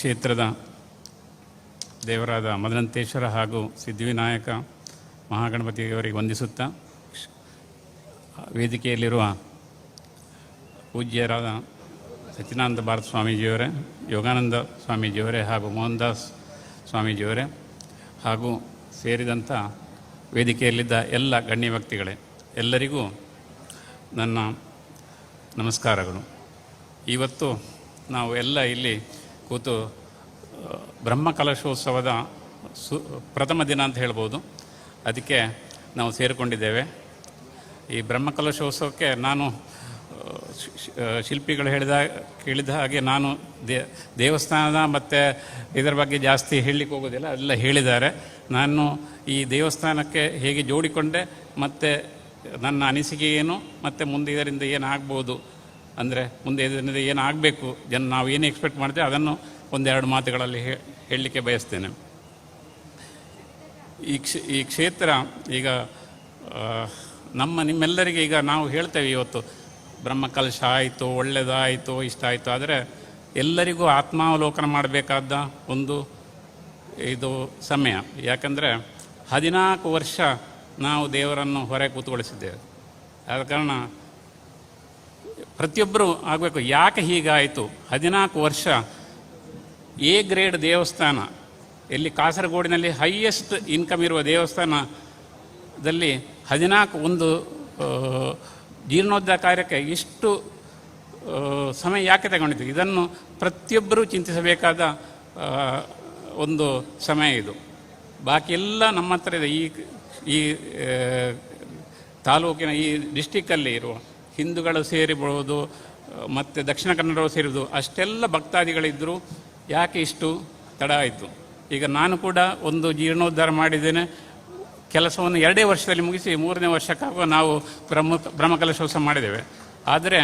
ಕ್ಷೇತ್ರದ ದೇವರಾದ ಮದನಂತೇಶ್ವರ ಹಾಗೂ ಸಿದ್ಧಿವಿನಾಯಕ ಮಹಾಗಣಪತಿಯವರಿಗೆ ವಂದಿಸುತ್ತಾ ವೇದಿಕೆಯಲ್ಲಿರುವ ಪೂಜ್ಯರಾದ ಸಚ್ಚಿದಾನಂದ ಭಾರತ ಸ್ವಾಮೀಜಿಯವರೇ, ಯೋಗಾನಂದ ಸ್ವಾಮೀಜಿಯವರೇ ಹಾಗೂ ಮೋಹನ್ದಾಸ್ ಸ್ವಾಮೀಜಿಯವರೇ ಹಾಗೂ ಸೇರಿದಂಥ ವೇದಿಕೆಯಲ್ಲಿದ್ದ ಎಲ್ಲ ಗಣ್ಯ ವ್ಯಕ್ತಿಗಳೇ, ಎಲ್ಲರಿಗೂ ನನ್ನ ನಮಸ್ಕಾರಗಳು. ಇವತ್ತು ನಾವು ಎಲ್ಲ ಇಲ್ಲಿ ಕೂತು ಬ್ರಹ್ಮ ಬ್ರಹ್ಮಕಲಶೋತ್ಸವದ ಸು ಪ್ರಥಮ ದಿನ ಅಂತ ಹೇಳ್ಬೋದು. ಅದಕ್ಕೆ ನಾವು ಸೇರಿಕೊಂಡಿದ್ದೇವೆ. ಈ ನಾನು ಶಿ- ಶಿ- ಆ, ಶಿಲ್ಪಿಗಳು ಹೇಳಿದ ಕೇಳಿದ ಹಾಗೆ ನಾನು ದೇ ದೇವಸ್ಥಾನದ ಮತ್ತು ಇದರ ಬಗ್ಗೆ ಜಾಸ್ತಿ ಹೇಳಲಿಕ್ಕೆ ಹೋಗೋದಿಲ್ಲ ಅದೆಲ್ಲ ಹೇಳಿದ್ದಾರೆ. ನಾನು ಈ ದೇವಸ್ಥಾನಕ್ಕೆ ಹೇಗೆ ಜೋಡಿಕೊಂಡೆ ಮತ್ತು ನನ್ನ ಅನಿಸಿಕೆ ಏನು ಮತ್ತು ಮುಂದೆ ಇದರಿಂದ ಏನಾಗ್ಬೋದು ಅಂದರೆ ಮುಂದೆ ಇದರಿಂದ ಏನಾಗಬೇಕು ಜನ ನಾವು ಏನು ಎಕ್ಸ್ಪೆಕ್ಟ್ ಮಾಡ್ತೇವೆ ಅದನ್ನು ಒಂದೆರಡು ಮಾತುಗಳಲ್ಲಿ ಹೇಳಲಿಕ್ಕೆ ಬಯಸ್ತೇನೆ. ಈ ಕ್ಷ, ಈ ಕ್ಷೇತ್ರ ಈಗ ನಮ್ಮ ನಿಮ್ಮೆಲ್ಲರಿಗೆ ಈಗ ನಾವು ಹೇಳ್ತೇವೆ ಇವತ್ತು ಬ್ರಹ್ಮಕಲಶ ಆಯಿತು ಒಳ್ಳೆಯದಾಯಿತು ಇಷ್ಟ ಆಯಿತು, ಆದರೆ ಎಲ್ಲರಿಗೂ ಆತ್ಮಾವಲೋಕನ ಮಾಡಬೇಕಾದ ಒಂದು ಇದು ಸಮಯ. ಯಾಕಂದರೆ ಹದಿನಾಲ್ಕು ವರ್ಷ ನಾವು ದೇವರನ್ನು ಹೊರಗೆ ಕೂತ್ಕೊಳಿಸಿದ್ದೇವೆ. ಆದ ಕಾರಣ ಪ್ರತಿಯೊಬ್ಬರು ಆಗಬೇಕು. ಯಾಕೆ ಹೀಗಾಯಿತು? ಹದಿನಾಲ್ಕು ವರ್ಷ ಎ ಗ್ರೇಡ್ ದೇವಸ್ಥಾನ ಇಲ್ಲಿ ಕಾಸರಗೋಡಿನಲ್ಲಿ ಹೈಯೆಸ್ಟ್ ಇನ್ಕಮ್ ಇರುವ ದೇವಸ್ಥಾನದಲ್ಲಿ ಹದಿನಾಲ್ಕು ಒಂದು ಜೀರ್ಣೋದ್ಧ ಜೀರ್ಣೋದ್ಧಾರ ಕಾರ್ಯಕ್ಕೆ ಇಷ್ಟು ಸಮಯ ಯಾಕೆ ತಗೊಂಡಿದ್ದು? ಇದನ್ನು ಪ್ರತಿಯೊಬ್ಬರೂ ಚಿಂತಿಸಬೇಕಾದ ಒಂದು ಸಮಯ ಇದು. ಬಾಕಿ ಎಲ್ಲ ನಮ್ಮ ಹತ್ರ ಇದೆ. ಈ ಈ ತಾಲೂಕಿನ ಈ ಡಿಸ್ಟಿಕ್ಕಲ್ಲಿ ಇರುವ ಹಿಂದೂಗಳು ಸೇರಿಬಹುದು, ಮತ್ತು ದಕ್ಷಿಣ ಕನ್ನಡವು ಸೇರಿದ್ದು ಅಷ್ಟೆಲ್ಲ ಭಕ್ತಾದಿಗಳಿದ್ದರು ಯಾಕೆ ಇಷ್ಟು ತಡ ಆಯಿತು? ಈಗ ನಾನು ಕೂಡ ಒಂದು ಜೀರ್ಣೋದ್ಧಾರ ಮಾಡಿದ್ದೇನೆ. ಕೆಲಸವನ್ನು ಎರಡೇ ವರ್ಷದಲ್ಲಿ ಮುಗಿಸಿ ಮೂರನೇ ವರ್ಷಕ್ಕಾಗುವ ನಾವು ಬ್ರಹ್ಮ ಬ್ರಹ್ಮಕಲಶೋತ್ಸವ ಮಾಡಿದ್ದೇವೆ. ಆದರೆ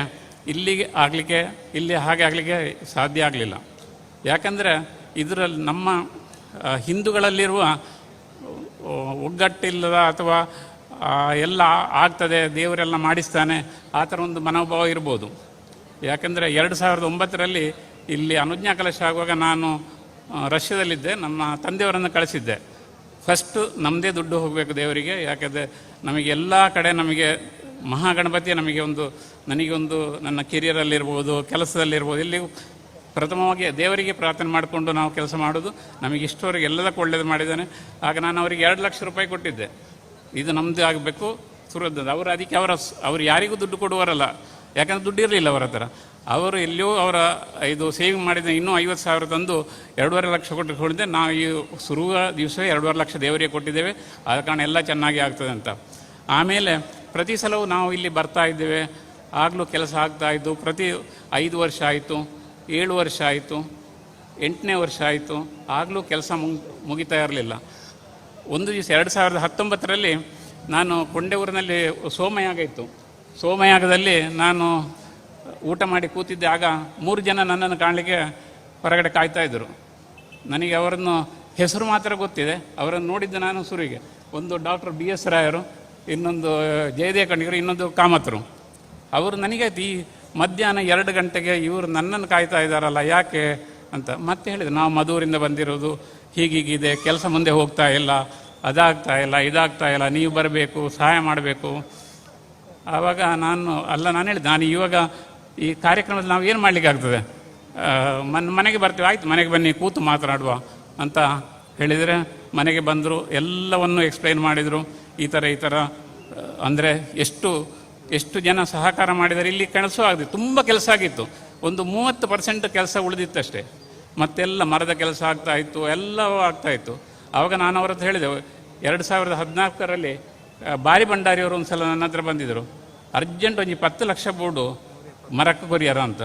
ಇಲ್ಲಿಗೆ ಆಗಲಿಕ್ಕೆ, ಇಲ್ಲಿ ಹಾಗೆ ಆಗಲಿಕ್ಕೆ ಸಾಧ್ಯ ಆಗಲಿಲ್ಲ. ಯಾಕಂದರೆ ಇದರಲ್ಲಿ ನಮ್ಮ ಹಿಂದೂಗಳಲ್ಲಿರುವ ಒಗ್ಗಟ್ಟಿಲ್ಲದ ಅಥವಾ ಎಲ್ಲ ಆಗ್ತದೆ, ದೇವರೆಲ್ಲ ಮಾಡಿಸ್ತಾನೆ, ಆ ಥರ ಒಂದು ಮನೋಭಾವ ಇರ್ಬೋದು. ಯಾಕಂದರೆ ಎರಡು ಸಾವಿರದ ಒಂಬತ್ತರಲ್ಲಿ ಇಲ್ಲಿ ಅನುಜ್ಞಾ ಕಲಶ ಆಗುವಾಗ ನಾನು ರಷ್ಯಾದಲ್ಲಿದ್ದೆ, ನಮ್ಮ ತಂದೆಯವರನ್ನು ಕಳಿಸಿದ್ದೆ. ಫಸ್ಟು ನಮ್ಮದೇ ದುಡ್ಡು ಹೋಗಬೇಕು ದೇವರಿಗೆ, ಯಾಕಂದರೆ ನಮಗೆ ಎಲ್ಲ ಕಡೆ ನಮಗೆ, ಮಹಾಗಣಪತಿ ನಮಗೆ ಒಂದು, ನನಗೊಂದು, ನನ್ನ ಕೆರಿಯರಲ್ಲಿರ್ಬೋದು, ಕೆಲಸದಲ್ಲಿರ್ಬೋದು, ಇಲ್ಲಿ ಪ್ರಥಮವಾಗಿ ದೇವರಿಗೆ ಪ್ರಾರ್ಥನೆ ಮಾಡಿಕೊಂಡು ನಾವು ಕೆಲಸ ಮಾಡೋದು ನಮಗೆ ಇಷ್ಟವರೆಗೆ ಎಲ್ಲದಕ್ಕೂ ಒಳ್ಳೇದು ಮಾಡಿದ್ದಾನೆ. ಆಗ ನಾನು ಅವರಿಗೆ ಎರಡು ಲಕ್ಷ ರೂಪಾಯಿ ಕೊಟ್ಟಿದ್ದೆ. ಇದು ನಮ್ಮದೇ ಆಗಬೇಕು ಸುರದ ಅವರು ಅದಕ್ಕೆ ಅವರ ಅವರು ಯಾರಿಗೂ ದುಡ್ಡು ಕೊಡುವರಲ್ಲ ಯಾಕಂದ್ರೆ ದುಡ್ಡು ಇರಲಿಲ್ಲ ಅವರ ಹತ್ರ. ಅವರು ಎಲ್ಲಿಯೋ ಅವರ ಇದು ಸೇವಿಂಗ್ ಮಾಡಿದ ಇನ್ನೂ ಐವತ್ತು ಸಾವಿರ ತಂದು ಎರಡೂವರೆ ಲಕ್ಷ ಕೊಟ್ಟು ಕೊಡಿದೆ ನಾವು ಈ ಶುರುವ ದಿವಸವೇ ಎರಡೂವರೆ ಲಕ್ಷ ದೇವರಿಗೆ ಕೊಟ್ಟಿದ್ದೇವೆ. ಆದ ಕಾರಣ ಎಲ್ಲ ಚೆನ್ನಾಗಿ ಆಗ್ತದೆ ಅಂತ. ಆಮೇಲೆ ಪ್ರತಿ ಸಲವೂ ನಾವು ಇಲ್ಲಿ ಬರ್ತಾ ಇದ್ದೇವೆ. ಆಗಲೂ ಕೆಲಸ ಆಗ್ತಾ ಇದ್ದು, ಪ್ರತಿ ಐದು ವರ್ಷ ಆಯಿತು, ಏಳು ವರ್ಷ ಆಯಿತು, ಎಂಟನೇ ವರ್ಷ ಆಯಿತು. ಆಗಲೂ ಕೆಲಸ ಮುಗ್ ಮುಗಿತಾ ಇರಲಿಲ್ಲ. ಒಂದು ದಿವಸ, ಎರಡು ಸಾವಿರದ ಹತ್ತೊಂಬತ್ತರಲ್ಲಿ ನಾನು ಕೊಂಡೆಊರಿನಲ್ಲಿ ಸೋಮಯಾಗ ಇತ್ತು ಸೋಮಯಾಗದಲ್ಲಿ ನಾನು ಊಟ ಮಾಡಿ ಕೂತಿದ್ದೆ. ಆಗ ಮೂರು ಜನ ನನ್ನನ್ನು ಕಾಣಲಿಕ್ಕೆ ಹೊರಗಡೆ ಕಾಯ್ತಾ ಇದ್ದರು. ನನಗೆ ಅವರನ್ನು ಹೆಸರು ಮಾತ್ರ ಗೊತ್ತಿದೆ. ಅವರನ್ನು ನೋಡಿದ್ದೆ ನಾನು ಸುರಿಗೆ. ಒಂದು ಡಾಕ್ಟರ್ ಬಿ ಎಸ್ ರಾಯರು, ಇನ್ನೊಂದು ಜಯದೇವ ಕಣಿಗರು ಇನ್ನೊಂದು ಕಾಮತರು. ಅವರು ನನಗೆ ಈ ಮಧ್ಯಾಹ್ನ ಎರಡು ಗಂಟೆಗೆ ಇವರು ನನ್ನನ್ನು ಕಾಯ್ತಾ ಇದ್ದಾರಲ್ಲ, ಯಾಕೆ ಅಂತ ಮತ್ತೆ ಹೇಳಿದ್ರು. ನಾವು ಮಧೂರಿಂದ ಬಂದಿರೋದು ಹೀಗೀಗಿದೆ, ಕೆಲಸ ಮುಂದೆ ಹೋಗ್ತಾ ಇಲ್ಲ, ಅದಾಗ್ತಾ ಇಲ್ಲ, ಇದಾಗ್ತಾ ಇಲ್ಲ, ನೀವು ಬರಬೇಕು, ಸಹಾಯ ಮಾಡಬೇಕು. ಆವಾಗ ನಾನು, ಅಲ್ಲ ನಾನು ಹೇಳಿದೆ ನಾನು ಇವಾಗ ಈ ಕಾರ್ಯಕ್ರಮದಲ್ಲಿ ನಾವು ಏನು ಮಾಡಲಿಕ್ಕೆ ಆಗ್ತದೆ? ಮನ್, ಮನೆಗೆ ಬರ್ತೀವಿ, ಆಯ್ತು, ಮನೆಗೆ ಬನ್ನಿ, ಕೂತು ಮಾತನಾಡುವ ಅಂತ ಹೇಳಿದರೆ ಮನೆಗೆ ಬಂದರು, ಎಲ್ಲವನ್ನು ಎಕ್ಸ್ಪ್ಲೈನ್ ಮಾಡಿದರು, ಈ ಥರ ಈ ಥರ ಅಂದರೆ ಎಷ್ಟು ಎಷ್ಟು ಜನ ಸಹಕಾರ ಮಾಡಿದರೆ, ಇಲ್ಲಿ ಕನಸು ಆಗಿದೆ ತುಂಬ ಕೆಲಸ ಆಗಿತ್ತು. ಒಂದು ಮೂವತ್ತು ಪರ್ಸೆಂಟ್ ಕೆಲಸ ಉಳಿದಿತ್ತಷ್ಟೇ. ಮತ್ತೆಲ್ಲ ಮರದ ಕೆಲಸ ಆಗ್ತಾ ಇತ್ತು ಎಲ್ಲವೂ ಆಗ್ತಾ ಇತ್ತು. ಆವಾಗ ನಾನು ಅವ್ರ ಹತ್ರ ಹೇಳಿದೆ, ಎರಡು ಸಾವಿರದ ಹದಿನಾಲ್ಕರಲ್ಲಿ ಬಾರಿ ಭಂಡಾರಿಯವರು ಒಂದು ಸಲ ನನ್ನ ಹತ್ರ ಬಂದಿದ್ದರು ಅರ್ಜೆಂಟ್ ಒಂದು ಇಪ್ಪತ್ತು ಲಕ್ಷ ಬೋರ್ಡು ಮರಕ್ಕೆ ಕೊರಿಯರ ಅಂತ.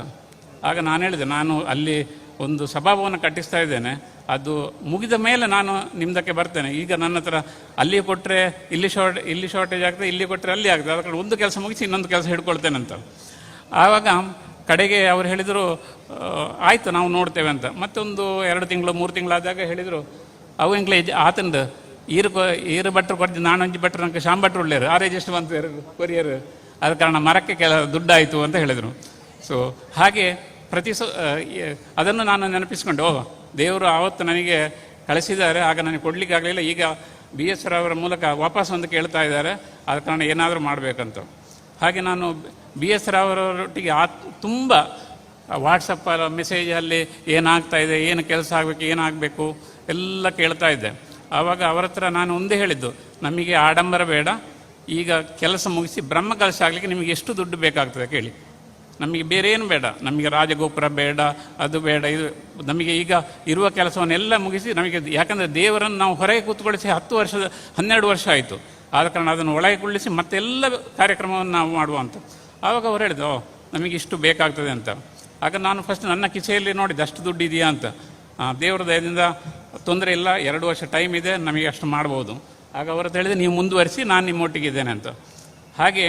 ಆಗ ನಾನು ಹೇಳಿದೆ, ನಾನು ಅಲ್ಲಿ ಒಂದು ಸಭಾಭವನ ಕಟ್ಟಿಸ್ತಾ ಇದ್ದೇನೆ. ಅದು ಮುಗಿದ ಮೇಲೆ ನಾನು ನಿಮ್ದಕ್ಕೆ ಬರ್ತೇನೆ. ಈಗ ನನ್ನ ಹತ್ರ ಅಲ್ಲಿ ಕೊಟ್ಟರೆ ಇಲ್ಲಿ ಶಾರ್ಟ್ ಇಲ್ಲಿ ಶಾರ್ಟೇಜ್ ಆಗ್ತದೆ, ಇಲ್ಲಿ ಕೊಟ್ಟರೆ ಅಲ್ಲಿ ಆಗ್ತದೆ. ಅದಕ್ಕೆ ಒಂದು ಕೆಲಸ ಮುಗಿಸಿ ಇನ್ನೊಂದು ಕೆಲಸ ಹಿಡ್ಕೊಳ್ತೇನೆ ಅಂತ. ಆವಾಗ ಕಡೆಗೆ ಅವ್ರು ಹೇಳಿದರು ಆಯಿತು ನಾವು ನೋಡ್ತೇವೆ ಅಂತ. ಮತ್ತೊಂದು ಎರಡು ತಿಂಗಳು, ಮೂರು ತಿಂಗಳಾದಾಗ ಹೇಳಿದರು, ಅವು ಇಂಕ್ಲೆ ಆತಂದು. ಈರು ಈರು ಭಟ್ರು ಕೊಡ್ತೀನಿ ನಾನು ಅಂಜಿ ಭಟ್ರು ನನಗೆ ಶಾಮ್ ಭಟ್ರು ಒಳ್ಳೆಯರು ಆರ್ ಎಷ್ಟು ಬಂತು ಕೊರಿಯರ್. ಆದ ಕಾರಣ ಮರಕ್ಕೆ ಕೆಲ ದುಡ್ಡಾಯಿತು ಅಂತ ಹೇಳಿದರು. ಸೊ ಹಾಗೆ ಪ್ರತಿ ಸ ಅದನ್ನು ನಾನು ನೆನಪಿಸ್ಕೊಂಡು ಓ ದೇವರು ಆವತ್ತು ನನಗೆ ಕಳಿಸಿದ್ದಾರೆ, ಆಗ ನನಗೆ ಕೊಡ್ಲಿಕ್ಕೆ ಆಗಲಿಲ್ಲ ಈಗ ಬಿ ಎಸ್ ಅವರ ಮೂಲಕ ವಾಪಸ್ ಒಂದು ಕೇಳ್ತಾ ಇದ್ದಾರೆ ಆದ ಕಾರಣ ಏನಾದರೂ ಮಾಡಬೇಕಂತ. ಹಾಗೆ ನಾನು ಬಿ ಎಸ್ ರಾವ್ರವರೊಟ್ಟಿಗೆ ಆ ತುಂಬ ಮೆಸೇಜ್ ಮೆಸೇಜಲ್ಲಿ ಏನಾಗ್ತಾ ಇದೆ, ಏನು ಕೆಲಸ ಆಗಬೇಕು, ಏನಾಗಬೇಕು ಎಲ್ಲ ಕೇಳ್ತಾ ಇದ್ದೆ. ಆವಾಗ ಅವರ ಹತ್ರ ನಾನು ಒಂದೇ ಹೇಳಿದ್ದು, ನಮಗೆ ಆಡಂಬರ ಬೇಡ, ಈಗ ಕೆಲಸ ಮುಗಿಸಿ ಬ್ರಹ್ಮ ಕೆಲಸ ಆಗಲಿಕ್ಕೆ ನಿಮಗೆ ಎಷ್ಟು ದುಡ್ಡು ಬೇಕಾಗ್ತದೆ ಕೇಳಿ. ನಮಗೆ ಬೇರೆ ಏನು ಬೇಡ, ನಮಗೆ ರಾಜಗೋಪುರ ಬೇಡ, ಅದು ಬೇಡ, ಇದು ನಮಗೆ ಈಗ ಇರುವ ಕೆಲಸವನ್ನೆಲ್ಲ ಮುಗಿಸಿ ನಮಗೆ ಯಾಕಂದರೆ ದೇವರನ್ನು ನಾವು ಹೊರಗೆ ಕೂತ್ಕೊಳಿಸಿ ಹತ್ತು ವರ್ಷದ, ಹನ್ನೆರಡು ವರ್ಷ ಆಯಿತು. ಆದ ಕಾರಣ ಅದನ್ನು ಒಳಗೆ ಕುಳ್ಳಿಸಿ ಮತ್ತೆಲ್ಲ ಕಾರ್ಯಕ್ರಮವನ್ನು ನಾವು ಮಾಡುವಂತ ಆವಾಗ ಅವ್ರು ಹೇಳಿದ್ರು "ಓ, ನಮಗೆ ಇಷ್ಟು ಬೇಕಾಗ್ತದೆ ಅಂತ. ಆಗ ನಾನು ಫಸ್ಟ್ ನನ್ನ ಕಿಸೆಯಲ್ಲಿ ನೋಡಿದೆ ಅಷ್ಟು ದುಡ್ಡು ಇದೆಯಾ ಅಂತ. ದೇವ್ರ ದೇವರ ದಯದಿಂದ ತೊಂದರೆ ಇಲ್ಲ ಎರಡು ವರ್ಷ ಟೈಮ್ ಇದೆ ನಮಗೆ ಅಷ್ಟು ಮಾಡ್ಬೋದು. ಆಗ ಅವರು ಹೇಳಿದ್ರೆ ನೀವು ಮುಂದುವರಿಸಿ ನಾನು ನಿಮ್ಮೊಟ್ಟಿಗೆ ಇದ್ದೇನೆ ಅಂತ. ಹಾಗೆ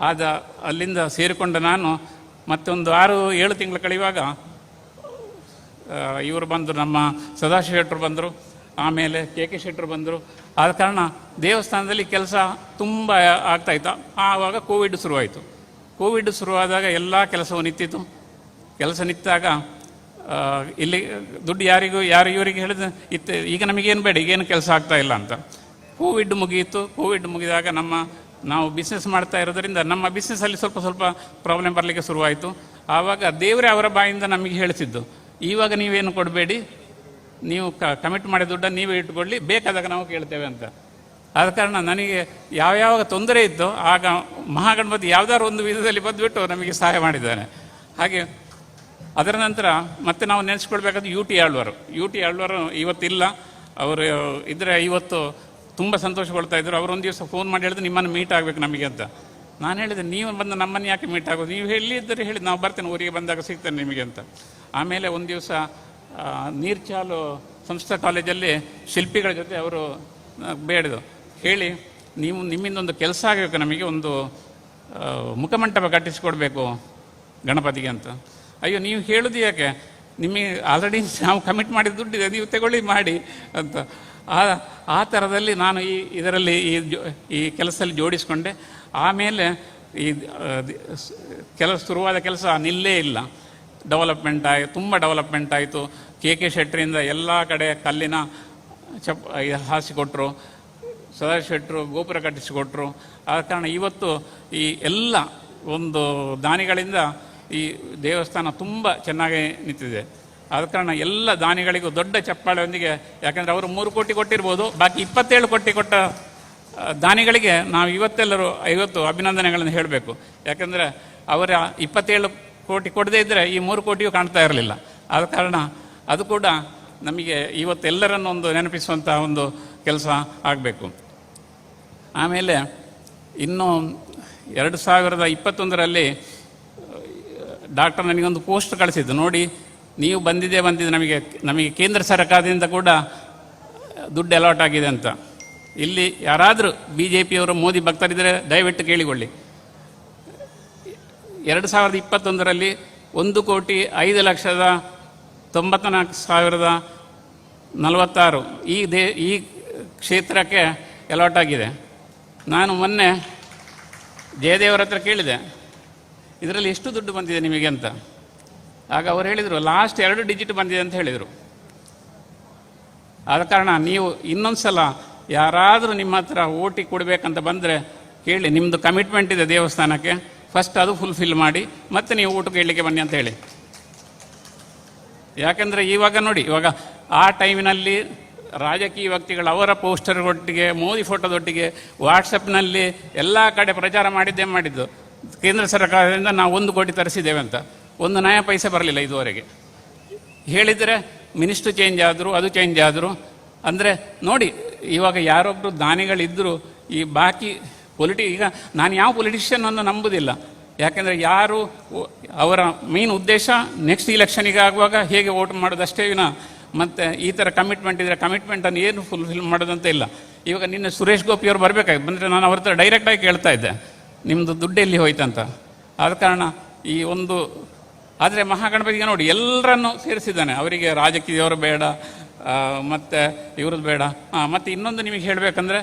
ಆದ ಅಲ್ಲಿಂದ ಸೇರಿಕೊಂಡ ನಾನು ಮತ್ತೊಂದು ಆರು ಏಳು ತಿಂಗಳು ಕಳೆಯುವಾಗ ಇವರು ಬಂದರು ನಮ್ಮ ಸದಾಶಿವ ಶೆಟ್ಟರು ಬಂದರು ಆಮೇಲೆ ಕೆ ಕೆ ಶೆಟ್ಟರು ಬಂದರು. ಆದ ಕಾರಣ ದೇವಸ್ಥಾನದಲ್ಲಿ ಕೆಲಸ ತುಂಬ ಆಗ್ತಾಯಿತ್ತು ಆವಾಗ ಕೋವಿಡ್ ಶುರುವಾಯಿತು. ಕೋವಿಡ್ ಶುರುವಾದಾಗ ಎಲ್ಲ ಕೆಲಸವೂ ನಿಂತಿತ್ತು. ಕೆಲಸ ನಿಂತಾಗ ಇಲ್ಲಿ ದುಡ್ಡು ಯಾರಿಗೂ, ಯಾರು ಇವರಿಗೆ ಹೇಳಿದ, ಇತ್ತು, ಈಗ ನಮಗೇನು ಬೇಡ, ಈಗೇನು ಕೆಲಸ ಆಗ್ತಾ ಇಲ್ಲ ಅಂತ. ಕೋವಿಡ್ ಮುಗಿಯಿತು. ಕೋವಿಡ್ ಮುಗಿದಾಗ ನಮ್ಮ, ನಾವು ಬಿಸ್ನೆಸ್ ಮಾಡ್ತಾ ಇರೋದರಿಂದ ನಮ್ಮ ಬಿಸ್ನೆಸ್ಸಲ್ಲಿ ಸ್ವಲ್ಪ ಸ್ವಲ್ಪ ಪ್ರಾಬ್ಲಮ್ ಬರಲಿಕ್ಕೆ ಶುರುವಾಯಿತು. ಆವಾಗ ದೇವರೇ ಅವರ ಬಾಯಿಂದ ನಮಗೆ ಹೇಳ್ತಿದ್ದು, ಇವಾಗ ನೀವೇನು ಕೊಡಬೇಡಿ, ನೀವು ಕಮಿಟ್ ಮಾಡಿದ ದುಡ್ಡನ್ನು ನೀವೇ ಇಟ್ಕೊಳ್ಳಿ, ಬೇಕಾದಾಗ ನಾವು ಕೇಳ್ತೇವೆ ಅಂತ. ಆದ ಕಾರಣ ನನಗೆ ಯಾವ ಯಾವಾಗ ತೊಂದರೆ ಇದ್ದೋ ಆಗ ಮಹಾಗಣಪತಿ ಯಾವ್ದಾದ್ರು ಒಂದು ವಿಧದಲ್ಲಿ ಬಂದುಬಿಟ್ಟು ನಮಗೆ ಸಹಾಯ ಮಾಡಿದ್ದಾನೆ. ಹಾಗೆ ಅದರ ನಂತರ ಮತ್ತೆ ನಾವು ನೆನೆಸ್ಕೊಳ್ಬೇಕಾದ್ರೆ ಯು ಟಿ ಆಳ್ವರು. ಯು ಟಿ ಆಳ್ವರು ಇವತ್ತಿಲ್ಲ. ಅವರು ಇದ್ದರೆ ಇವತ್ತು ತುಂಬ ಸಂತೋಷಗೊಳ್ತಾ ಇದ್ದರು ಅವರು ಒಂದು ದಿವಸ ಫೋನ್ ಮಾಡಿ ಹೇಳಿದ್ರು, ನಿಮ್ಮನ್ನು ಮೀಟ್ ಆಗಬೇಕು ನಮಗೆ ಅಂತ. ನಾನು ಹೇಳಿದೆ, ನೀವು ಬಂದು ನಮ್ಮನ್ನು ಯಾಕೆ ಮೀಟ್ ಆಗೋದು? ನೀವು ಎಲ್ಲಿದ್ದರೆ ಹೇಳಿ, ನಾವು ಬರ್ತೇನೆ, ಊರಿಗೆ ಬಂದಾಗ ಸಿಗ್ತೇನೆ ನಿಮಗೆ ಅಂತ. ಆಮೇಲೆ ಒಂದು ದಿವಸ ನೀರ್ಚಾಲು ಸಂಸ್ಥಾ ಕಾಲೇಜಲ್ಲಿ ಶಿಲ್ಪಿಗಳ ಜೊತೆ ಅವರು ಬೇಡಿದು ಹೇಳಿ, ನೀವು ನಿಮ್ಮಿಂದ ಒಂದು ಕೆಲಸ ಆಗಬೇಕು ನಮಗೆ, ಒಂದು ಮುಖಮಂಟಪ ಕಟ್ಟಿಸಿಕೊಡ್ಬೇಕು ಗಣಪತಿಗೆ ಅಂತ. ಅಯ್ಯೋ, ನೀವು ಹೇಳುದು ಯಾಕೆ? ನಿಮಗೆ ಆಲ್ರೆಡಿ ನಾವು ಕಮಿಟ್ ಮಾಡಿದ ದುಡ್ಡಿದೆ, ನೀವು ತಗೊಳ್ಳಿ ಮಾಡಿ ಅಂತ. ಆ ಆ ಥರದಲ್ಲಿ ನಾನು ಈ, ಇದರಲ್ಲಿ ಈ ಈ ಕೆಲಸದಲ್ಲಿ ಜೋಡಿಸ್ಕೊಂಡೆ. ಆಮೇಲೆ ಈ ಕೆಲಸ, ಶುರುವಾದ ಕೆಲಸ ನಿಲ್ಲೇ ಇಲ್ಲ. ಡೆವಲಪ್ಮೆಂಟ್ ಆಗಿ ತುಂಬ ಡೆವಲಪ್ಮೆಂಟ್ ಆಯಿತು. ಕೆ ಕೆ ಶೆಟ್ಟರಿಂದ ಎಲ್ಲ ಕಡೆ ಕಲ್ಲಿನ ಚಪ್ ಹಾಸಿಕೊಟ್ರು. ಸದಾಶಿವ ಶೆಟ್ಟರು ಗೋಪುರ ಕಟ್ಟಿಸಿಕೊಟ್ರು. ಆದ ಕಾರಣ ಇವತ್ತು ಈ ಎಲ್ಲ ಒಂದು ದಾನಿಗಳಿಂದ ಈ ದೇವಸ್ಥಾನ ತುಂಬ ಚೆನ್ನಾಗಿ ನಿಂತಿದೆ. ಆದ ಕಾರಣ ಎಲ್ಲ ದಾನಿಗಳಿಗೂ ದೊಡ್ಡ ಚಪ್ಪಾಳೆಯೊಂದಿಗೆ, ಯಾಕಂದರೆ ಅವರು ಮೂರು ಕೋಟಿ ಕೊಟ್ಟಿರ್ಬೋದು, ಬಾಕಿ ಇಪ್ಪತ್ತೇಳು ಕೋಟಿ ಕೊಟ್ಟ ದಾನಿಗಳಿಗೆ ನಾವು ಇವತ್ತೆಲ್ಲರೂ ಐವತ್ತು ಅಭಿನಂದನೆಗಳನ್ನು ಹೇಳಬೇಕು. ಯಾಕಂದರೆ ಅವರ ಇಪ್ಪತ್ತೇಳು ಕೋಟಿ ಕೊಡದೇ ಇದ್ದರೆ ಈ ಮೂರು ಕೋಟಿಯೂ ಕಾಣ್ತಾ ಇರಲಿಲ್ಲ. ಆದ ಕಾರಣ ಅದು ಕೂಡ ನಮಗೆ ಇವತ್ತೆಲ್ಲರನ್ನೊಂದು ನೆನಪಿಸುವಂಥ ಒಂದು ಕೆಲಸ ಆಗಬೇಕು. ಆಮೇಲೆ ಇನ್ನು ಎರಡು ಸಾವಿರದ ಇಪ್ಪತ್ತೊಂದರಲ್ಲಿ ಡಾಕ್ಟರ್ ನನಗೊಂದು ಪೋಸ್ಟ್ ಕಳಿಸಿದ್ದು. ನೋಡಿ, ನೀವು ಬಂದಿದೆ ಬಂದಿದೆ ನಮಗೆ ನಮಗೆ ಕೇಂದ್ರ ಸರ್ಕಾರದಿಂದ ಕೂಡ ದುಡ್ಡು ಅಲಾಟ್ ಆಗಿದೆ ಅಂತ. ಇಲ್ಲಿ ಯಾರಾದರೂ ಬಿ ಜೆ ಪಿಯವರು ಮೋದಿ ಭಕ್ತರಿದ್ದರೆ ದಯವಿಟ್ಟು ಕೇಳಿಕೊಳ್ಳಿ. ಎರಡು ಸಾವಿರದ ಇಪ್ಪತ್ತೊಂದರಲ್ಲಿ ಒಂದು ಕೋಟಿ ಐದು ಲಕ್ಷದ ತೊಂಬತ್ನಾಲ್ಕು ಸಾವಿರದ ನಲವತ್ತಾರು ಈ ದೇ, ಈ ಕ್ಷೇತ್ರಕ್ಕೆ ಅಲಾಟ್ ಆಗಿದೆ. ನಾನು ಮೊನ್ನೆ ಜಯದೇವರ ಹತ್ರ ಕೇಳಿದೆ. ಇದರಲ್ಲಿ ಎಷ್ಟು ದುಡ್ಡು ಬಂದಿದೆ ನಿಮಗೆ ಅಂತ. ಆಗ ಅವರು ಹೇಳಿದರು, ಲಾಸ್ಟ್ ಎರಡು ಡಿಜಿಟ್ ಬಂದಿದೆ ಅಂತ ಹೇಳಿದರು. ಆದ ಕಾರಣ ನೀವು ಇನ್ನೊಂದು ಸಲ ಯಾರಾದರೂ ನಿಮ್ಮ ಹತ್ರ ಓಟಿ ಕೊಡಬೇಕಂತ ಬಂದರೆ ಕೇಳಿ ನಿಮ್ಮದು ಕಮಿಟ್ಮೆಂಟ್ ಇದೆ ದೇವಸ್ಥಾನಕ್ಕೆ. ಫಸ್ಟ್ ಅದು ಫುಲ್ಫಿಲ್ ಮಾಡಿ, ಮತ್ತೆ ನೀವು ಊಟ ಕೇಳಲಿಕ್ಕೆ ಬನ್ನಿ ಅಂತ ಹೇಳಿ. ಯಾಕೆಂದರೆ ಇವಾಗ ನೋಡಿ, ಇವಾಗ ಆ ಟೈಮಿನಲ್ಲಿ ರಾಜಕೀಯ ವ್ಯಕ್ತಿಗಳು ಅವರ ಪೋಸ್ಟರ್ಗೊಟ್ಟಿಗೆ ಮೋದಿ ಫೋಟೋದೊಟ್ಟಿಗೆ, ವಾಟ್ಸಪ್ನಲ್ಲಿ ಎಲ್ಲ ಕಡೆ ಪ್ರಚಾರ ಮಾಡಿದ್ದೇ ಮಾಡಿದ್ದು. ಕೇಂದ್ರ ಸರ್ಕಾರದಿಂದ ನಾವು ಒಂದು ಕೋಟಿ ತರಿಸಿದ್ದೇವೆ ಅಂತ. ಒಂದು ನಯ ಪೈಸೆ ಬರಲಿಲ್ಲ ಇದುವರೆಗೆ. ಹೇಳಿದರೆ ಮಿನಿಸ್ಟ್ರು ಚೇಂಜ್ ಆದರು, ಅದು ಚೇಂಜ್ ಆದರು. ಅಂದರೆ ನೋಡಿ, ಇವಾಗ ಯಾರೊಬ್ಬರು ದಾನಿಗಳಿದ್ದರೂ ಈ ಬಾಕಿ ಪೊಲಿಟಿ, ಈಗ ನಾನು ಯಾವ ಪೊಲಿಟಿಷಿಯನನ್ನು ನಂಬುದಿಲ್ಲ. ಯಾಕೆಂದರೆ ಯಾರು, ಅವರ ಮೇನ್ ಉದ್ದೇಶ ನೆಕ್ಸ್ಟ್ ಇಲೆಕ್ಷನಿಗೆ ಆಗುವಾಗ ಹೇಗೆ ವೋಟ್ ಮಾಡೋದಷ್ಟೇ ವಿನ ಮತ್ತು ಈ ಥರ ಕಮಿಟ್ಮೆಂಟ್ ಇದ್ದರೆ ಕಮಿಟ್ಮೆಂಟನ್ನು ಏನು ಫುಲ್ಫಿಲ್ ಮಾಡೋದಂತ ಇಲ್ಲ. ಇವಾಗ ನಿನ್ನೆ ಸುರೇಶ್ ಗೋಪಿ ಅವರು ಬರಬೇಕಾಗಿತ್ತು. ಬಂದರೆ ನಾನು ಅವ್ರ ಹತ್ರ ಡೈರೆಕ್ಟಾಗಿ ಕೇಳ್ತಾ ಇದ್ದೆ. ನಿಮ್ಮದು ದುಡ್ಡು ಎಲ್ಲಿ ಹೋಯ್ತಂತ ಆದ ಕಾರಣ ಈ ಒಂದು, ಆದರೆ ಮಹಾಗಣಪತಿಗೆ ನೋಡಿ, ಎಲ್ಲರನ್ನು ಸೇರಿಸಿದ್ದಾನೆ. ಅವರಿಗೆ ರಾಜಕೀಯವರು ಬೇಡ ಮತ್ತು ಇವ್ರದ್ದು ಬೇಡ. ಹಾಂ ಮತ್ತೆ ಇನ್ನೊಂದು ನಿಮಗೆ ಹೇಳಬೇಕಂದ್ರೆ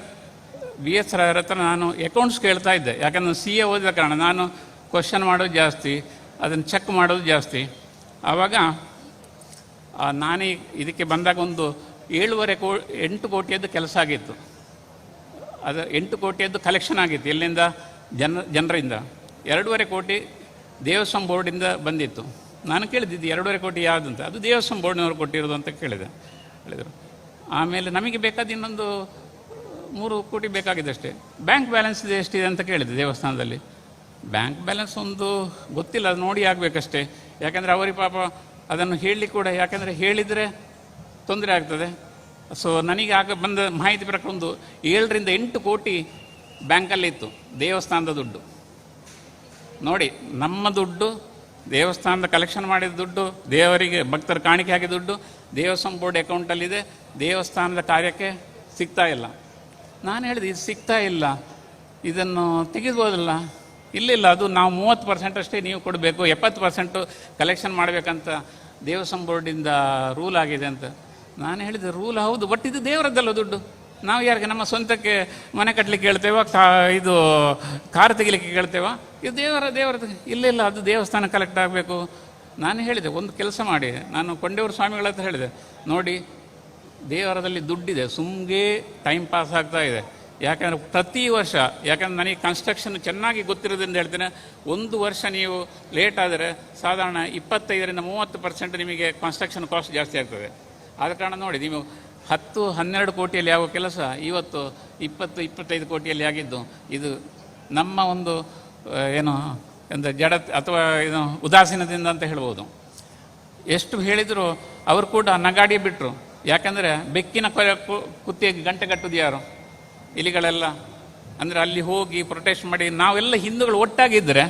ಬಿ ಎಸ್ ರಾಯರ ಹತ್ರ ನಾನು ಅಕೌಂಟ್ಸ್ ಕೇಳ್ತಾ ಇದ್ದೆ. ಯಾಕಂದ್ರೆ ಸಿ ಎ ಓದಿದ ಕಾರಣ ನಾನು ಕ್ವಶನ್ ಮಾಡೋದು ಜಾಸ್ತಿ, ಅದನ್ನು ಚೆಕ್ ಮಾಡೋದು ಜಾಸ್ತಿ. ಆವಾಗ ನಾನೇ ಇದಕ್ಕೆ ಬಂದಾಗ ಒಂದು ಏಳುವರೆ ಕೋ, ಎಂಟು ಕೋಟಿಯದ್ದು ಕೆಲಸ ಆಗಿತ್ತು. ಅದು ಎಂಟು ಕೋಟಿಯದ್ದು ಕಲೆಕ್ಷನ್ ಆಗಿತ್ತು. ಎಲ್ಲಿಂದ? ಜನ, ಜನರಿಂದ. ಎರಡೂವರೆ ಕೋಟಿ ದೇವಸ್ವಂ ಬೋರ್ಡಿಂದ ಬಂದಿತ್ತು. ನಾನು ಕೇಳಿದ್ದು ಎರಡೂವರೆ ಕೋಟಿ ಯಾವುದು ಅಂತ. ಅದು ದೇವಸ್ವಂ ಬೋರ್ಡಿನವರು ಕೊಟ್ಟಿರೋದು ಅಂತ ಕೇಳಿದೆ. ಹೇಳಿದರು ಆಮೇಲೆ ನಮಗೆ ಬೇಕಾದ ಇನ್ನೊಂದು ಮೂರು ಕೋಟಿ ಬೇಕಾಗಿದೆ ಅಷ್ಟೇ. ಬ್ಯಾಂಕ್ ಬ್ಯಾಲೆನ್ಸ್ ಎಷ್ಟಿದೆ ಅಂತ ಕೇಳಿದೆ ದೇವಸ್ಥಾನದಲ್ಲಿ. ಬ್ಯಾಂಕ್ ಬ್ಯಾಲೆನ್ಸ್ ಒಂದು ಗೊತ್ತಿಲ್ಲ, ಅದು ನೋಡಿ ಆಗಬೇಕಷ್ಟೇ. ಯಾಕೆಂದರೆ ಅವರಿಗೆ ಪಾಪ ಅದನ್ನು ಹೇಳಲಿ ಕೂಡ, ಯಾಕಂದರೆ ಹೇಳಿದರೆ ತೊಂದರೆ ಆಗ್ತದೆ. ಸೊ ನನಗೆ ಆಗ ಬಂದ ಮಾಹಿತಿ ಪ್ರಕಾರ ಒಂದು ಏಳರಿಂದ ಎಂಟು ಕೋಟಿ ಬ್ಯಾಂಕಲ್ಲಿ ಇತ್ತು, ದೇವಸ್ಥಾನದ ದುಡ್ಡು. ನೋಡಿ, ನಮ್ಮ ದುಡ್ಡು, ದೇವಸ್ಥಾನದ ಕಲೆಕ್ಷನ್ ಮಾಡಿದ ದುಡ್ಡು, ದೇವರಿಗೆ ಭಕ್ತರ ಕಾಣಿಕೆ ಹಾಕಿದ ದುಡ್ಡು ದೇವಸ್ಥಾನ ಬೋರ್ಡ್ ಅಕೌಂಟಲ್ಲಿದೆ ದೇವಸ್ಥಾನದ ಕಾರ್ಯಕ್ಕೆ ಸಿಗ್ತಾ ಇಲ್ಲ. ನಾನು ಹೇಳಿದೆ, ಇದು ಸಿಗ್ತಾ ಇಲ್ಲ. ಇದನ್ನು ತೆಗಿಬೋದಲ್ಲ ಇಲ್ಲಿಲ್ಲ, ಅದು ನಾವು ಮೂವತ್ತು ಪರ್ಸೆಂಟ್ ಅಷ್ಟೇ ನೀವು ಕೊಡಬೇಕು, ಎಪ್ಪತ್ತು ಪರ್ಸೆಂಟು ಕಲೆಕ್ಷನ್ ಮಾಡಬೇಕಂತ ದೇವಸ್ವಂ ಬೋರ್ಡಿಂದ ರೂಲ್ ಆಗಿದೆ ಅಂತ. ನಾನು ಹೇಳಿದೆ ರೂಲ್ ಹೌದು ಬಟ್ ಇದು ದೇವರದ್ದಲ್ಲ ದುಡ್ಡು. ನಾವು ಯಾರಿಗೆ ನಮ್ಮ ಸ್ವಂತಕ್ಕೆ ಮನೆ ಕಟ್ಟಲಿಕ್ಕೆ ಹೇಳ್ತೇವ ಇದು ಕಾರ್ ತೆಗಿಲಿಕ್ಕೆ ಕೇಳ್ತೇವ, ಇದು ದೇವರ ದೇವರದ್ದು ಇಲ್ಲ ಇಲ್ಲ ಅದು ದೇವಸ್ಥಾನ ಕಲೆಕ್ಟ್ ಆಗಬೇಕು. ನಾನು ಹೇಳಿದೆ, ಒಂದು ಕೆಲಸ ಮಾಡಿ. ನಾನು ಕೊಂಡೇವ್ರ ಸ್ವಾಮಿಗಳತ್ರ ಹೇಳಿದೆ, ನೋಡಿ, ದೇವರದಲ್ಲಿ ದುಡ್ಡಿದೆ, ಸುಮ್ಗೆ ಟೈಮ್ ಪಾಸ್ ಆಗ್ತಾ ಇದೆ. ಯಾಕಂದರೆ ಪ್ರತಿ ವರ್ಷ, ಯಾಕಂದ್ರೆ ನನಗೆ ಕನ್ಸ್ಟ್ರಕ್ಷನ್ ಚೆನ್ನಾಗಿ ಗೊತ್ತಿರೋದ್ರಿಂದ ಹೇಳ್ತೇನೆ, ಒಂದು ವರ್ಷ ನೀವು ಲೇಟ್ ಆದರೆ ಸಾಧಾರಣ ಇಪ್ಪತ್ತೈದರಿಂದ ಮೂವತ್ತು ಪರ್ಸೆಂಟ್ ನಿಮಗೆ ಕನ್ಸ್ಟ್ರಕ್ಷನ್ ಕಾಸ್ಟ್ ಜಾಸ್ತಿ ಆಗ್ತದೆ. ಆದ ಕಾರಣ ನೋಡಿ, ನೀವು ಹತ್ತು, ಹನ್ನೆರಡು ಕೋಟಿಯಲ್ಲಿ ಆಗೋ ಕೆಲಸ ಇವತ್ತು ಇಪ್ಪತ್ತು, ಇಪ್ಪತ್ತೈದು ಕೋಟಿಯಲ್ಲಿ ಆಗಿದ್ದು, ಇದು ನಮ್ಮ ಒಂದು ಏನು ಎಂತ ಜಡ ಅಥವಾ ಏನು ಉದಾಸೀನದಿಂದ ಅಂತ ಹೇಳ್ಬೋದು. ಎಷ್ಟು ಹೇಳಿದ್ರು ಅವರು ಕೂಡ ನಗಾಡಿ ಬಿಟ್ಟರು ಯಾಕಂದರೆ ಬೆಕ್ಕಿನ ಕೊರೆ ಕು- ಕುತ್ತಿಗೆ ಗಂಟೆ ಕಟ್ಟುದು ಯಾರು? ಇಲಿಗಳೆಲ್ಲ ಅಂದರೆ ಅಲ್ಲಿ ಹೋಗಿ ಪ್ರೊಟೆಸ್ಟ್ ಮಾಡಿ, ನಾವೆಲ್ಲ ಹಿಂದೂಗಳು ಒಟ್ಟಾಗಿದ್ದರೆ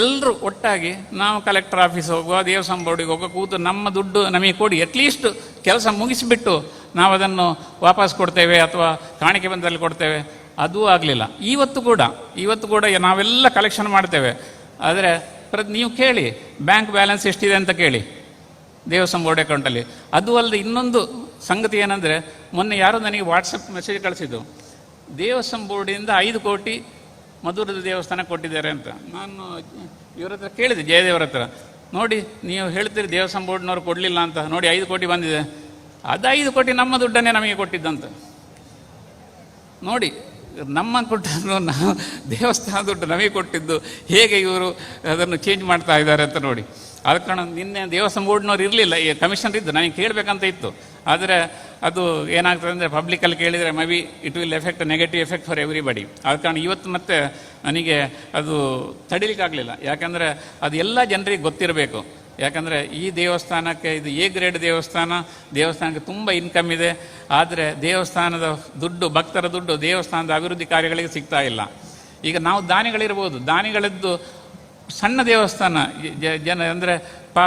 ಎಲ್ಲರೂ ಒಟ್ಟಾಗಿ ನಾವು ಕಲೆಕ್ಟರ್ ಆಫೀಸ್ ಹೋಗುವ, ದೇವಸ್ಥಾನ ಬೋರ್ಡಿಗೆ ಹೋಗುವ, ಕೂತು ನಮ್ಮ ದುಡ್ಡು ನಮಗೆ ಕೊಡಿ ಅಟ್ಲೀಸ್ಟ್ ಕೆಲಸ ಮುಗಿಸಿಬಿಟ್ಟು ನಾವು ಅದನ್ನು ವಾಪಸ್ ಕೊಡ್ತೇವೆ ಅಥವಾ ಕಾಣಿಕೆ ಬಂದಲ್ಲಿ ಕೊಡ್ತೇವೆ. ಅದೂ ಆಗಲಿಲ್ಲ. ಇವತ್ತು ಕೂಡ ಇವತ್ತು ಕೂಡ ನಾವೆಲ್ಲ ಕಲೆಕ್ಷನ್ ಮಾಡ್ತೇವೆ. ಆದರೆ ಪ್ರತಿ, ನೀವು ಕೇಳಿ ಬ್ಯಾಂಕ್ ಬ್ಯಾಲೆನ್ಸ್ ಎಷ್ಟಿದೆ ಅಂತ ಕೇಳಿ, ದೇವಸ್ಥಾನ ಬೋರ್ಡ್ ಅಕೌಂಟಲ್ಲಿ ಅದು ಅಲ್ಲದೆ ಇನ್ನೊಂದು ಸಂಗತಿ ಏನಂದರೆ, ಮೊನ್ನೆ ಯಾರೋ ನನಗೆ ವಾಟ್ಸಪ್ ಮೆಸೇಜ್ ಕಳಿಸಿದ್ದು. ದೇವಸ್ಥಾನ ಬೋರ್ಡಿಂದ ಐದು ಕೋಟಿ ಮಧುರದ ದೇವಸ್ಥಾನ ಕೊಟ್ಟಿದ್ದಾರೆ ಅಂತ. ನಾನು ಇವ್ರ ಹತ್ರ ಕೇಳಿದೆ, ಜಯದೇವರ ಹತ್ರ. ನೋಡಿ, ನೀವು ಹೇಳ್ತೀರಿ ದೇವಸ್ಥಾನ ಬೋರ್ಡ್ನವ್ರು ಕೊಡಲಿಲ್ಲ ಅಂತ. ನೋಡಿ, ಐದು ಕೋಟಿ ಬಂದಿದೆ. ಅದು ಐದು ಕೋಟಿ ನಮ್ಮ ದುಡ್ಡನ್ನೇ ನಮಗೆ ಕೊಟ್ಟಿದ್ದಂತ. ನೋಡಿ, ನಮ್ಮ ಕೊಟ್ಟನ್ನು ನಾವು ದೇವಸ್ಥಾನ ದುಡ್ಡು ನಮಗೆ ಕೊಟ್ಟಿದ್ದು ಹೇಗೆ ಇವರು ಅದನ್ನು ಚೇಂಜ್ ಮಾಡ್ತಾ ಇದ್ದಾರೆ ಅಂತ ನೋಡಿ. ಆದ ಕಾರಣ ನಿನ್ನೆ ದೇವಸ್ಥಾನ ಬೋರ್ಡ್ನವ್ರು ಇರಲಿಲ್ಲ, ಈ ಕಮಿಷನರ್ ಇದ್ದು, ನನಗೆ ಕೇಳಬೇಕಂತ ಇತ್ತು. ಆದರೆ ಅದು ಏನಾಗ್ತದೆ ಅಂದರೆ ಪಬ್ಲಿಕಲ್ಲಿ ಕೇಳಿದರೆ may be it will effect negative effect for everybody ಆದ ಕಾರಣ ಇವತ್ತು ಮತ್ತೆ ನನಗೆ ಅದು ತಡಿಲಿಕ್ಕಾಗಲಿಲ್ಲ. ಯಾಕಂದರೆ ಅದು ಎಲ್ಲ ಜನರಿಗೆ ಗೊತ್ತಿರಬೇಕು. ಯಾಕಂದರೆ ಈ ದೇವಸ್ಥಾನಕ್ಕೆ ಇದು ಎ ಗ್ರೇಡ್ ದೇವಸ್ಥಾನ, ದೇವಸ್ಥಾನಕ್ಕೆ ತುಂಬ ಇನ್ಕಮ್ ಇದೆ. ಆದರೆ ದೇವಸ್ಥಾನದ ದುಡ್ಡು, ಭಕ್ತರ ದುಡ್ಡು ದೇವಸ್ಥಾನದ ಅಭಿವೃದ್ಧಿ ಕಾರ್ಯಗಳಿಗೆ ಸಿಗ್ತಾ ಇಲ್ಲ. ಈಗ ನಾವು ದಾನಿಗಳಿರ್ಬೋದು. ದಾನಿಗಳದ್ದು ಸಣ್ಣ ದೇವಸ್ಥಾನ ಜನ ಅಂದರೆ ಪಾ,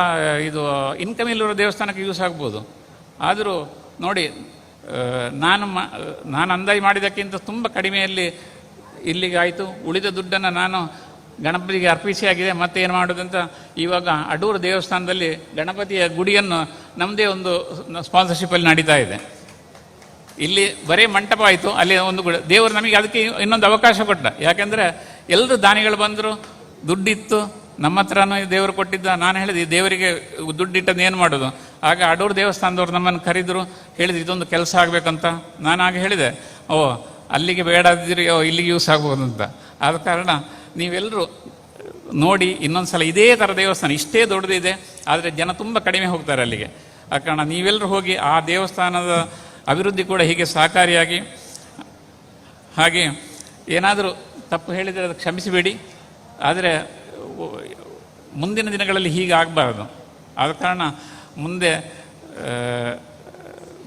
ಇದು ಇನ್ಕಮ್ ಇಲ್ಲಿರೋ ದೇವಸ್ಥಾನಕ್ಕೆ ಯೂಸ್ ಆಗ್ಬೋದು. ಆದರೂ ನೋಡಿ ನಾನು ನಾನು ಅಂದಾಜು ಮಾಡಿದ್ದಕ್ಕಿಂತ ತುಂಬ ಕಡಿಮೆಯಲ್ಲಿ ಇಲ್ಲಿಗೆ ಆಯಿತು. ಉಳಿದ ದುಡ್ಡನ್ನು ನಾನು ಗಣಪತಿಗೆ ಅರ್ಪಿಸಿ ಆಗಿದೆ. ಮತ್ತೆ ಏನು ಮಾಡೋದಂತ ಇವಾಗ ಅಡೂರು ದೇವಸ್ಥಾನದಲ್ಲಿ ಗಣಪತಿಯ ಗುಡಿಯನ್ನು ನಮ್ಮದೇ ಒಂದು ಸ್ಪಾನ್ಸರ್ಶಿಪ್ಪಲ್ಲಿ ನಡೀತಾ ಇದೆ. ಇಲ್ಲಿ ಬರೀ ಮಂಟಪ ಆಯಿತು. ಅಲ್ಲಿ ಒಂದು ಗುಡಿ, ದೇವರು ನಮಗೆ ಅದಕ್ಕೆ ಇನ್ನೊಂದು ಅವಕಾಶ ಕೊಟ್ಟ. ಯಾಕೆಂದರೆ ಎಲ್ಲರೂ ದಾನಿಗಳು ಬಂದರು ದುಡ್ಡಿತ್ತು, ನಮ್ಮ ಹತ್ರನೂ ದೇವರು ಕೊಟ್ಟಿದ್ದ, ನಾನು ಹೇಳಿದೆ ದೇವರಿಗೆ ದುಡ್ಡಿಟ್ಟದ್ದು ಏನು ಮಾಡೋದು? ಆಗ ಅಡೂರು ದೇವಸ್ಥಾನದವ್ರು ನಮ್ಮನ್ನು ಕರೆದ್ರು, ಹೇಳಿದ್ರು, ಇದೊಂದು ಕೆಲಸ ಆಗಬೇಕಂತ. ನಾನು ಆಗ ಹೇಳಿದೆ, ಓ, ಅಲ್ಲಿಗೆ ಬೇಡ ಓ, ಇಲ್ಲಿಗೆ ಯೂಸ್ ಆಗ್ಬೋದು ಅಂತ ಆದ ಕಾರಣ ನೀವೆಲ್ಲರೂ ನೋಡಿ ಇನ್ನೊಂದು ಸಲ ಇದೇ ಥರ ದೇವಸ್ಥಾನ, ಇಷ್ಟೇ ದೊಡ್ಡದಿದೆ, ಆದರೆ ಜನ ತುಂಬ ಕಡಿಮೆ ಹೋಗ್ತಾರೆ ಅಲ್ಲಿಗೆ. ಆ ಕಾರಣ ನೀವೆಲ್ಲರೂ ಹೋಗಿ ಆ ದೇವಸ್ಥಾನದ ಅಭಿವೃದ್ಧಿ ಕೂಡ ಹೀಗೆ ಸಹಕಾರಿಯಾಗಿ, ಹಾಗೆ ಏನಾದರೂ ತಪ್ಪು ಹೇಳಿದರೆ ಅದು ಕ್ಷಮಿಸಬೇಡಿ. ಆದರೆ ಮುಂದಿನ ದಿನಗಳಲ್ಲಿ ಹೀಗೆ ಆಗಬಾರ್ದು. ಆದ ಕಾರಣ ಮುಂದೆ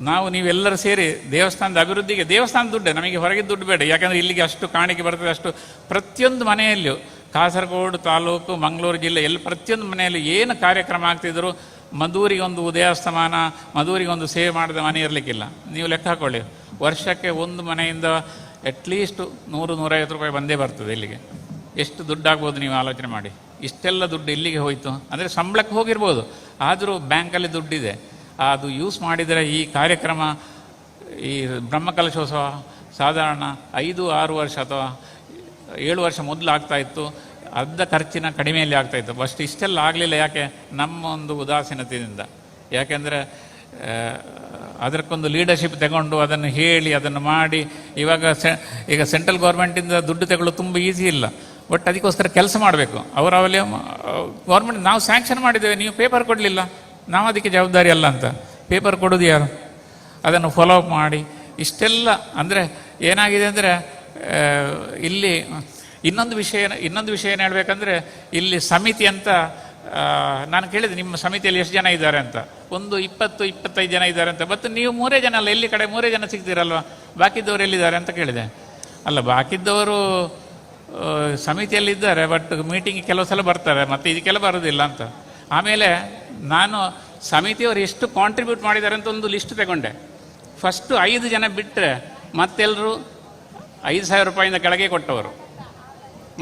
ನಾವು ನೀವೆಲ್ಲರೂ ಸೇರಿ ದೇವಸ್ಥಾನದ ಅಭಿವೃದ್ಧಿಗೆ ದೇವಸ್ಥಾನದ ದುಡ್ಡೆ, ನಮಗೆ ಹೊರಗೆ ದುಡ್ಡು ಬೇಡ. ಯಾಕಂದರೆ ಇಲ್ಲಿಗೆ ಅಷ್ಟು ಕಾಣಿಕೆ ಬರ್ತದೆ, ಅಷ್ಟು ಪ್ರತಿಯೊಂದು ಮನೆಯಲ್ಲೂ, ಕಾಸರಗೋಡು ತಾಲೂಕು, ಮಂಗಳೂರು ಜಿಲ್ಲೆ, ಎಲ್ಲಿ ಪ್ರತಿಯೊಂದು ಮನೆಯಲ್ಲಿ ಏನು ಕಾರ್ಯಕ್ರಮ ಆಗ್ತಿದ್ರು, ಮಧೂರಿಗೊಂದು ಉದಯಾಸ್ತಮಾನ ಮಧೂರಿಗೆ ಒಂದು ಸೇವೆ ಮಾಡಿದ ಮನೆ ಇರಲಿಕ್ಕಿಲ್ಲ. ನೀವು ಲೆಕ್ಕ ಹಾಕೊಳ್ಳಿ. ವರ್ಷಕ್ಕೆ ಒಂದು ಮನೆಯಿಂದ ಅಟ್ಲೀಸ್ಟ್ ನೂರು, ನೂರೈವತ್ತು ರೂಪಾಯಿ ಬಂದೇ ಬರ್ತದೆ ಇಲ್ಲಿಗೆ. ಎಷ್ಟು ದುಡ್ಡಾಗ್ಬೋದು ನೀವು ಆಲೋಚನೆ ಮಾಡಿ. ಇಷ್ಟೆಲ್ಲ ದುಡ್ಡು ಇಲ್ಲಿಗೆ ಹೋಯಿತು. ಅಂದರೆ ಸಂಬಳಕ್ಕೆ ಹೋಗಿರ್ಬೋದು. ಆದರೂ ಬ್ಯಾಂಕಲ್ಲಿ ದುಡ್ಡಿದೆ. ಅದು ಯೂಸ್ ಮಾಡಿದರೆ ಈ ಕಾರ್ಯಕ್ರಮ, ಈ ಬ್ರಹ್ಮಕಲಶೋತ್ಸವ ಸಾಧಾರಣ ಐದು, ಆರು ವರ್ಷ ಅಥವಾ ಏಳು ವರ್ಷ ಮೊದಲು ಆಗ್ತಾ ಇತ್ತು. ಅರ್ಧ ಖರ್ಚಿನ ಕಡಿಮೆಯಲ್ಲಿ ಆಗ್ತಾ ಇತ್ತು. ಫಸ್ಟ್ ಇಷ್ಟೆಲ್ಲ ಆಗಲಿಲ್ಲ. ಯಾಕೆ? ನಮ್ಮ ಒಂದು ಉದಾಸೀನತೆಯಿಂದ. ಯಾಕೆಂದರೆ ಅದಕ್ಕೊಂದು ಲೀಡರ್ಶಿಪ್ ತಗೊಂಡು ಅದನ್ನು ಹೇಳಿ, ಅದನ್ನು ಮಾಡಿ. ಇವಾಗ ಸೆ, ಈಗ ಸೆಂಟ್ರಲ್ ಗೌರ್ಮೆಂಟಿಂದ ದುಡ್ಡು ತಗೊಳ್ಳೋದು ತುಂಬ ಈಸಿ ಇಲ್ಲ. ಬಟ್ ಅದಕ್ಕೋಸ್ಕರ ಕೆಲಸ ಮಾಡಬೇಕು. ಅವರು ಅವಲೇ ಗೌರ್ಮೆಂಟ್ ನಾವು ಸ್ಯಾಂಕ್ಷನ್ ಮಾಡಿದ್ದೇವೆ, ನೀವು ಪೇಪರ್ ಕೊಡಲಿಲ್ಲ. ನಾವು ಅದಕ್ಕೆ ಜವಾಬ್ದಾರಿ ಅಲ್ಲ ಅಂತ. ಪೇಪರ್ ಕೊಡೋದು ಯಾರು? ಅದನ್ನು ಫಾಲೋ ಅಪ್ ಮಾಡಿ. ಇಷ್ಟೆಲ್ಲ ಅಂದರೆ ಏನಾಗಿದೆ ಅಂದರೆ ಇಲ್ಲಿ ಇನ್ನೊಂದು ವಿಷಯ ಇನ್ನೊಂದು ವಿಷಯ ಏನು ಹೇಳಬೇಕಂದ್ರೆ, ಇಲ್ಲಿ ಸಮಿತಿ ಅಂತ ನಾನು ಕೇಳಿದೆ, ನಿಮ್ಮ ಸಮಿತಿಯಲ್ಲಿ ಎಷ್ಟು ಜನ ಇದ್ದಾರೆ ಅಂತ. ಒಂದು ಇಪ್ಪತ್ತು, ಇಪ್ಪತ್ತೈದು ಜನ ಇದ್ದಾರೆ ಅಂತ. ಮತ್ತು ನೀವು ಮೂರೇ ಜನ ಅಲ್ಲ, ಎಲ್ಲಿ ಕಡೆ ಮೂರೇ ಜನ ಸಿಗ್ತೀರಲ್ವ? ಬಾಕಿದ್ದವರು ಎಲ್ಲಿದ್ದಾರೆ ಅಂತ ಕೇಳಿದೆ. ಅಲ್ಲ, ಬಾಕಿದ್ದವರು ಸಮಿತಿಯಲ್ಲಿದ್ದಾರೆ ಬಟ್ ಮೀಟಿಂಗ್ ಕೆಲವು ಸಲ ಬರ್ತಾರೆ, ಮತ್ತು ಇದಕ್ಕೆಲ್ಲ ಬರೋದಿಲ್ಲ ಅಂತ. ಆಮೇಲೆ ನಾನು ಸಮಿತಿಯವರು ಎಷ್ಟು ಕಾಂಟ್ರಿಬ್ಯೂಟ್ ಮಾಡಿದ್ದಾರೆ ಅಂತ ಒಂದು ಲಿಸ್ಟ್ ತಗೊಂಡೆ. ಫಸ್ಟು ಐದು ಜನ ಬಿಟ್ಟರೆ ಮತ್ತೆಲ್ಲರೂ ಐದು ಸಾವಿರ ರೂಪಾಯಿಂದ ಕೆಳಗೆ ಕೊಟ್ಟವರು.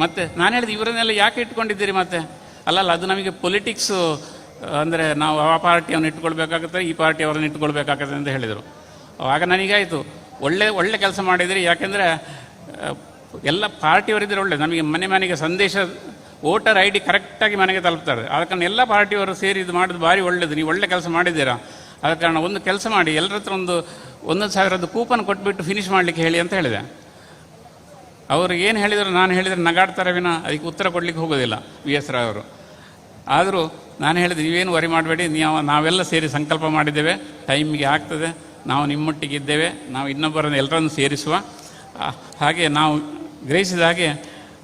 ಮತ್ತು ನಾನು ಹೇಳಿದೆ ಇವರನ್ನೆಲ್ಲ ಯಾಕೆ ಇಟ್ಕೊಂಡಿದ್ದೀರಿ ಮತ್ತೆ? ಅಲ್ಲಲ್ಲ, ಅದು ನಮಗೆ ಪೊಲಿಟಿಕ್ಸು ಅಂದರೆ ನಾವು ಆ ಪಾರ್ಟಿಯವ್ರನ್ನ ಇಟ್ಕೊಳ್ಬೇಕಾಗುತ್ತೆ ಈ ಪಾರ್ಟಿಯವರನ್ನು ಇಟ್ಕೊಳ್ಬೇಕಾಗತ್ತೆ ಅಂತ ಹೇಳಿದರು. ಆಗ ನನಗಾಯಿತು ಒಳ್ಳೆ ಒಳ್ಳೆ ಕೆಲಸ ಮಾಡಿದಿರಿ ಯಾಕೆಂದರೆ ಎಲ್ಲ ಪಾರ್ಟಿಯವರಿದ್ದರೆ ಒಳ್ಳೆ ನಮಗೆ ಮನೆ ಮನೆಗೆ ಸಂದೇಶ, ವೋಟರ್ ಐ ಡಿ ಕರೆಕ್ಟಾಗಿ ಮನೆಗೆ ತಲುಪ್ತಾರೆ. ಆದ ಕಾರಣ ಎಲ್ಲ ಪಾರ್ಟಿಯವರು ಸೇರಿ ಇದು ಮಾಡೋದು ಭಾರಿ ಒಳ್ಳೇದು. ನೀವು ಒಳ್ಳೆ ಕೆಲಸ ಮಾಡಿದ್ದೀರಾ? ಆದ ಕಾರಣ ಒಂದು ಕೆಲಸ ಮಾಡಿ, ಎಲ್ಲರ ಹತ್ರ ಒಂದು ಒಂದು ಸಾವಿರದ್ದು ಕೂಪನ್ ಕೊಟ್ಬಿಟ್ಟು ಫಿನಿಶ್ ಮಾಡಲಿಕ್ಕೆ ಹೇಳಿ ಅಂತ ಹೇಳಿದೆ. ಅವರು ಏನು ಹೇಳಿದರು ನಾನು ಹೇಳಿದರೆ ನಗಾಡ್ತಾರೆ ವಿನ, ಅದಕ್ಕೆ ಉತ್ತರ ಕೊಡಲಿಕ್ಕೆ ಹೋಗೋದಿಲ್ಲ ವಿ ಎಸ್ ರಾವ್ ಅವರು. ಆದರೂ ನಾನು ಹೇಳಿದೆ, ನೀವೇನು ವರಿ ಮಾಡಬೇಡಿ, ನೀವು, ನಾವೆಲ್ಲ ಸೇರಿ ಸಂಕಲ್ಪ ಮಾಡಿದ್ದೇವೆ ಟೈಮಿಗೆ ಆಗ್ತದೆ, ನಾವು ನಿಮ್ಮೊಟ್ಟಿಗೆ ಇದ್ದೇವೆ, ನಾವು ಇನ್ನೊಬ್ಬರನ್ನು ಎಲ್ಲರನ್ನು ಸೇರಿಸುವ ಹಾಗೆ ನಾವು ಗ್ರಹಿಸಿದ ಹಾಗೆ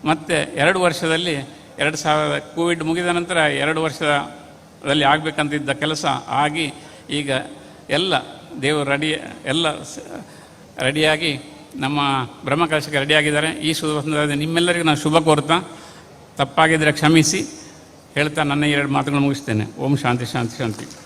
ಮತ್ತೆ ಎರಡು ವರ್ಷದಲ್ಲಿ ಎರಡು ಸಾವಿರದ, ಕೋವಿಡ್ ಮುಗಿದ ನಂತರ ಎರಡು ವರ್ಷದಲ್ಲಿ ಆಗಬೇಕಂತಿದ್ದ ಕೆಲಸ ಆಗಿ ಈಗ ಎಲ್ಲ ದೇವರು ರೆಡಿ, ಎಲ್ಲ ರೆಡಿಯಾಗಿ ನಮ್ಮ ಬ್ರಹ್ಮಕಲಶಕ್ಕೆ ರೆಡಿಯಾಗಿದ್ದಾರೆ. ಈ ಶುಭ ಸಂದರ್ಭದಲ್ಲಿ ನಿಮ್ಮೆಲ್ಲರಿಗೂ ನಾನು ಶುಭ ಕೋರ್ತಾ ತಪ್ಪಾಗಿದ್ದರೆ ಕ್ಷಮಿಸಿ ಹೇಳ್ತಾ ನನ್ನ ಎರಡು ಮಾತುಗಳನ್ನು ಮುಗಿಸ್ತೇನೆ. ಓಂ ಶಾಂತಿ ಶಾಂತಿ ಶಾಂತಿ.